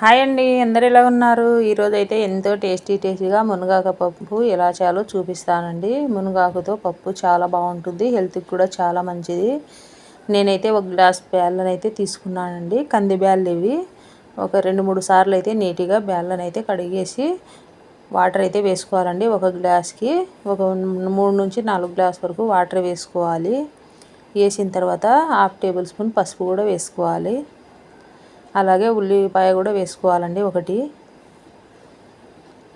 Hi అండి అందరు ఎలా ఉన్నారు? ఈరోజైతే అయితే ఎంతో టేస్టీ టేస్టీగా మునగాకు పప్పు ఎలా చేయాలో చూపిస్తానండి. మునగాకుతో పప్పు చాలా బాగుంటుంది హెల్త్కి కూడా చాలా మంచిది. నేనైతే ఒక గ్లాస్ బ్యాళ్ళని అయితే తీసుకున్నానండి కంది బ్యాళ్ళు ఇవి ఒక రెండు మూడు సార్లు అయితే నీట్గా బ్యాళ్ళను అయితే కడిగేసి వాటర్ అయితే వేసుకోవాలండి ఒక గ్లాస్కి. ఒక మూడు నుంచి నాలుగు గ్లాస్ వరకు వాటర్ వేసుకోవాలి. వేసిన తర్వాత హాఫ్ టేబుల్ స్పూన్ పసుపు కూడా వేసుకోవాలి. అలాగే ఉల్లిపాయ కూడా వేసుకోవాలండి ఒకటి.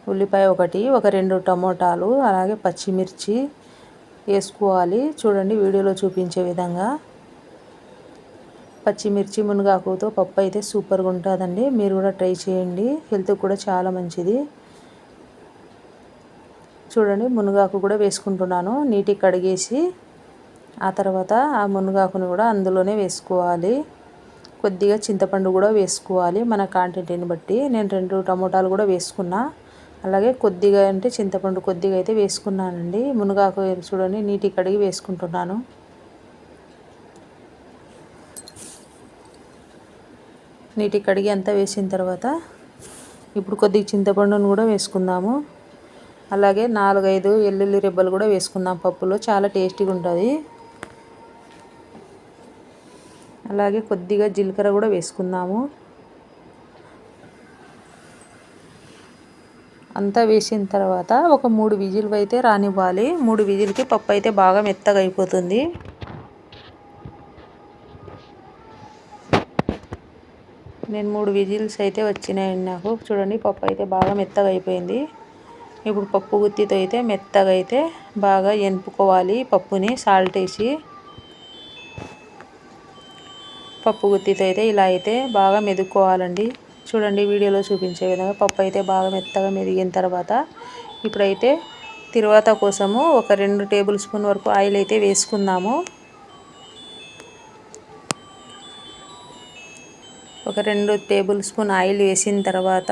ఉల్లిపాయ ఒకటి ఒక రెండు టమోటాలు అలాగే పచ్చిమిర్చి వేసుకోవాలి. చూడండి వీడియోలో చూపించే విధంగా. పచ్చిమిర్చి మునగాకుతో పప్పు అయితే సూపర్గా ఉంటుందండి. మీరు కూడా ట్రై చేయండి. హెల్త్కి కూడా చాలా మంచిది. చూడండి మునగాకు కూడా వేసుకుంటున్నాను. నీటికి కడిగేసి ఆ తర్వాత ఆ మునగాకును కూడా అందులోనే వేసుకోవాలి. కొద్దిగా చింతపండు కూడా వేసుకోవాలి మన క్వాంటిటీని బట్టి. నేను రెండు టమోటాలు కూడా వేసుకున్నా. అలాగే కొద్దిగా అంటే చింతపండు కొద్దిగా అయితే వేసుకున్నానండి. మునగాకు చూడండి నీటి కడిగి వేసుకుంటున్నాను. నీటి కడిగి అంతా వేసిన తర్వాత ఇప్పుడు కొద్దిగా చింతపండును కూడా వేసుకుందాము. అలాగే నాలుగైదు వెల్లుల్లి రెబ్బలు కూడా వేసుకుందాం పప్పులో. చాలా టేస్టీగా ఉంటుంది. అలాగే కొద్దిగా జీలకర్ర కూడా వేసుకుందాము. అంతా వేసిన తర్వాత ఒక మూడు విజిల్ అయితే రానివ్వాలి. మూడు విజిల్కి పప్పు అయితే బాగా మెత్తగా అయిపోతుంది. నేను మూడు విజిల్స్ అయితే వచ్చినాయండి నాకు చూడండి పప్పు అయితే బాగా మెత్తగా అయిపోయింది. ఇప్పుడు పప్పు గుత్తితో అయితే మెత్తగా అయితే బాగా ఎనుపుకోవాలి పప్పుని సాల్ట్ వేసి. పప్పు గుత్తితో అయితే ఇలా అయితే బాగా మెదుక్కోవాలండి. చూడండి వీడియోలో చూపించే విధంగా పప్పు అయితే బాగా మెత్తగా మెదిగిన తర్వాత ఇప్పుడైతే తిరువాత కోసము ఒక రెండు టేబుల్ స్పూన్ వరకు ఆయిల్ అయితే వేసుకుందాము. ఒక రెండు టేబుల్ స్పూన్ ఆయిల్ వేసిన తర్వాత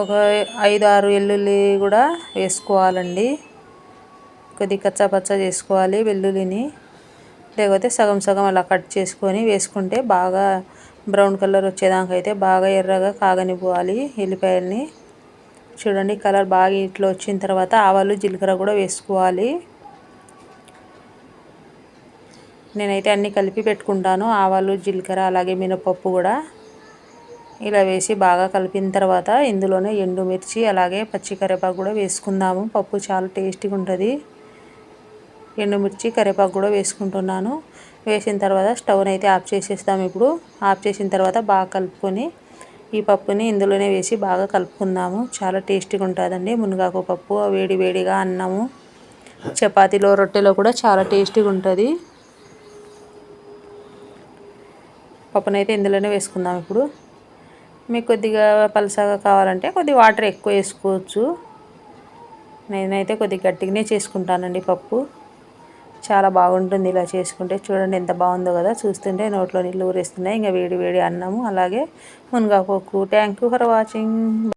ఒక ఐదు ఆరు వెల్లుల్లి కూడా వేసుకోవాలండి. కొద్దిగా కచ్చాపచ్చ చేసుకోవాలి వెల్లుల్లిని. లేకపోతే సగం సగం అలా కట్ చేసుకొని వేసుకుంటే బాగా బ్రౌన్ కలర్ వచ్చేదాకైతే అయితే బాగా ఎర్రగా కాగనిపోవాలి ఎల్లిపాయల్ని. చూడండి కలర్ బాగా ఇట్లా వచ్చిన తర్వాత ఆవాలు జీలకర్ర కూడా వేసుకోవాలి. నేనైతే అన్నీ కలిపి పెట్టుకుంటాను ఆవాలు జీలకర్ర అలాగే మినపప్పు కూడా. ఇలా వేసి బాగా కలిపిన తర్వాత ఇందులోనే ఎండుమిర్చి అలాగే పచ్చి కరివేపాకు కూడా వేసుకుందాము. పప్పు చాలా టేస్టీగా ఉంటుంది. ఎండుమిర్చి కరివేపాకు కూడా వేసుకుంటున్నాను. వేసిన తర్వాత స్టవ్ని అయితే ఆఫ్ చేసేస్తాం ఇప్పుడు. ఆఫ్ చేసిన తర్వాత బాగా కలుపుకొని ఈ పప్పుని ఇందులోనే వేసి బాగా కలుపుకుందాము. చాలా టేస్టీగా ఉంటుందండి. మునగాకు పప్పు వేడి వేడిగా అన్నము చపాతీలో రొట్టెలో కూడా చాలా టేస్టీగా ఉంటుంది. పప్పునైతే ఇందులోనే వేసుకుందాం ఇప్పుడు. మీకు కొద్దిగా పలసగా కావాలంటే కొద్దిగా వాటర్ ఎక్కువ వేసుకోవచ్చు. నేనైతే కొద్దిగా గట్టిగానే చేసుకుంటానండి పప్పు. చాలా బాగుంటుంది ఇలా చేసుకుంటే. చూడండి ఎంత బాగుందో కదా. చూస్తుంటే నోట్లో నీళ్ళు ఊరేస్తున్నాయి. ఇంకా వేడి వేడి అన్నము అలాగే మునగాకు థ్యాంక్ యూ ఫర్ వాచింగ్